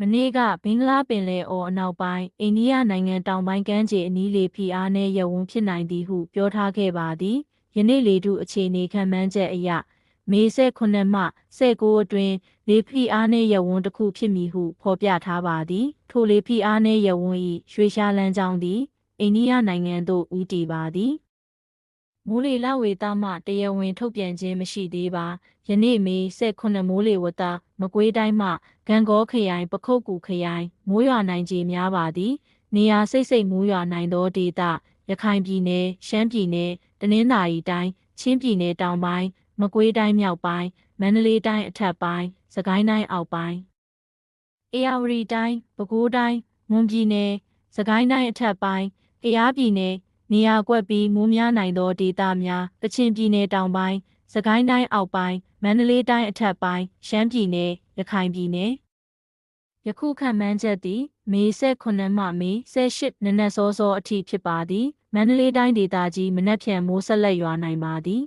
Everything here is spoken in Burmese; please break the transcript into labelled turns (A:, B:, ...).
A: မနေ့ကဘင်္ဂလားပင်လယ်အော်အနောက်ပိုင်းအိန္ဒိယနိုင်ငံတောင်ပိုင်းကမ်းခြေအနီးလေဖိအားနည်းရဝန်းဖြစ်နိုင်သည်ဟုပြောထားခဲ့ပါသည်ယနေ့လေထုအခြေအနေခံမှန်းချက်အရမေ18မှ19အတွင်းလေဖိအားနည်းရဝန်းတစ်ခုဖြစ်မည်ဟုဖော်ပြထားပါသည်ထိုလေဖိအားနည်းရဝန်း၏ရွှေရှားလန်းကြောင်းသည်အိန္ဒိယနိုင်ငံသို့ဦးတည်ပါသည် မိုးလေလဝေသမှတရားဝင်ထုတ်ပြန်ခြင်းမရှိသေးပါယနေ့မေ18မိုးလေဝသမကွေးတိုင်းမှဂံကောခရိုင်ပခုတ်ကူခရိုင်မိုးရွာနိုင်ခြေများပါသည် နေရာစိတ်စိတ်မိုးရွာနိုင်သောဒေသရခိုင်ပြည်နယ်ရှမ်းပြည်နယ်တနင်္သာရီတိုင်းချင်းပြည်နယ်တောင်ပိုင်းမကွေးတိုင်းမြောက်ပိုင်းမန္တလေးတိုင်းအထက်ပိုင်းစကိုင်းတိုင်းအောက်ပိုင်းအေရဝတီတိုင်းပဲခူးတိုင်းမွန်ပြည်နယ်စကိုင်းတိုင်းအထက်ပိုင်းကယားပြည်နယ် နေရာကွက်ပြီးမိုးများနိုင်သောဒေသများကချင်ပြည်နယ်တောင်ပိုင်းစကိုင်းတိုင်းအောက်ပိုင်းမန္တလေးတိုင်းအထက်ပိုင်းရှမ်းပြည်နယ်ရခိုင်ပြည်နယ်ယခုခန့်မှန်းချက်သည်မေ18မှမေ18နနက်စောစောအထိဖြစ်ပါသည်မန္တလေးတိုင်းဒေသကြီးမနက်ဖြန်မိုးဆက်လက်ရွာနိုင်ပါသည်